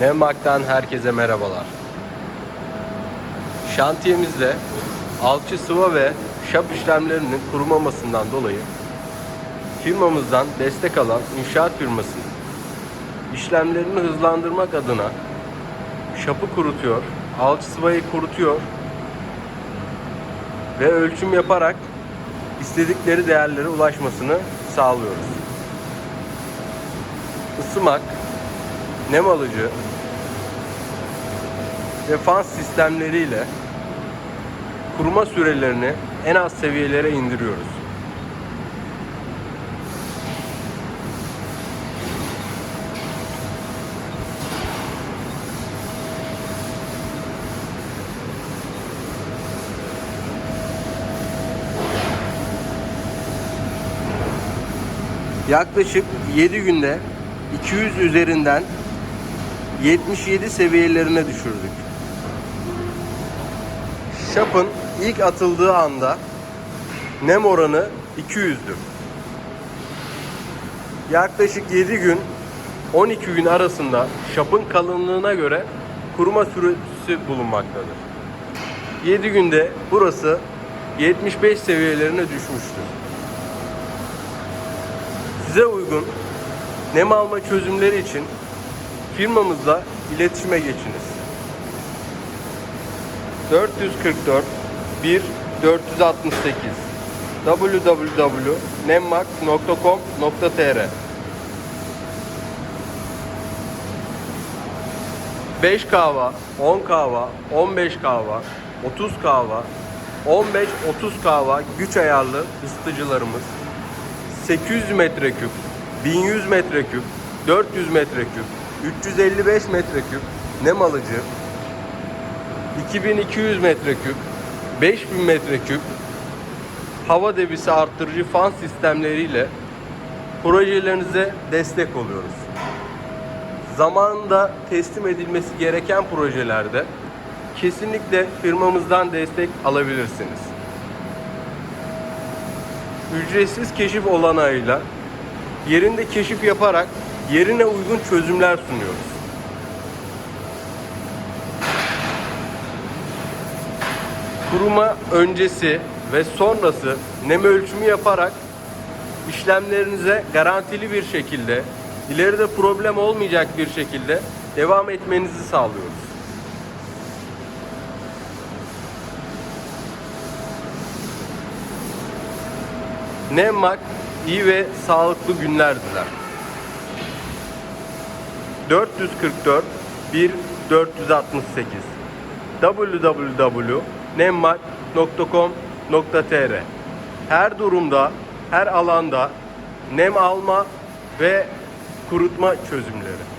Nemmak'tan herkese merhabalar. Şantiyemizde alçı sıva ve şap işlemlerinin kurumamasından dolayı firmamızdan destek alan inşaat firmasının işlemlerini hızlandırmak adına şapı kurutuyor, alçı sıvayı kurutuyor ve ölçüm yaparak istedikleri değerlere ulaşmasını sağlıyoruz. Isımak, nem alıcı ve fan sistemleriyle kuruma sürelerini en az seviyelere indiriyoruz. Yaklaşık 7 günde 200 üzerinden 77 seviyelerine düşürdük. Şapın ilk atıldığı anda nem oranı 200'dü. Yaklaşık 7 gün 12 gün arasında şapın kalınlığına göre kuruma süresi bulunmaktadır. 7 günde burası 75 seviyelerine düşmüştür. Size uygun nem alma çözümleri için firmamızla iletişime geçiniz. 444 1 468 www.nemmax.com.tr 5 kahva, 10 kahva, 15 kahva, 30 kahva, 15-30 kahva güç ayarlı ısıtıcılarımız 800 metreküp, 1100 metreküp, 400 metreküp, 355 metreküp nem alıcı, 2200 metreküp, 5000 metreküp hava debisi arttırıcı fan sistemleriyle projelerinize destek oluyoruz. Zamanında teslim edilmesi gereken projelerde kesinlikle firmamızdan destek alabilirsiniz ücretsiz keşif olanağıyla yerinde keşif yaparak yerine uygun çözümler sunuyoruz. Kuruma öncesi ve sonrası nem ölçümü yaparak işlemlerinize garantili bir şekilde, ileride problem olmayacak bir şekilde devam etmenizi sağlıyoruz. Nemmak iyi ve sağlıklı günler diler. 444 1 468 www.nemmak.com.tr Her durumda, her alanda nem alma ve kurutma çözümleri.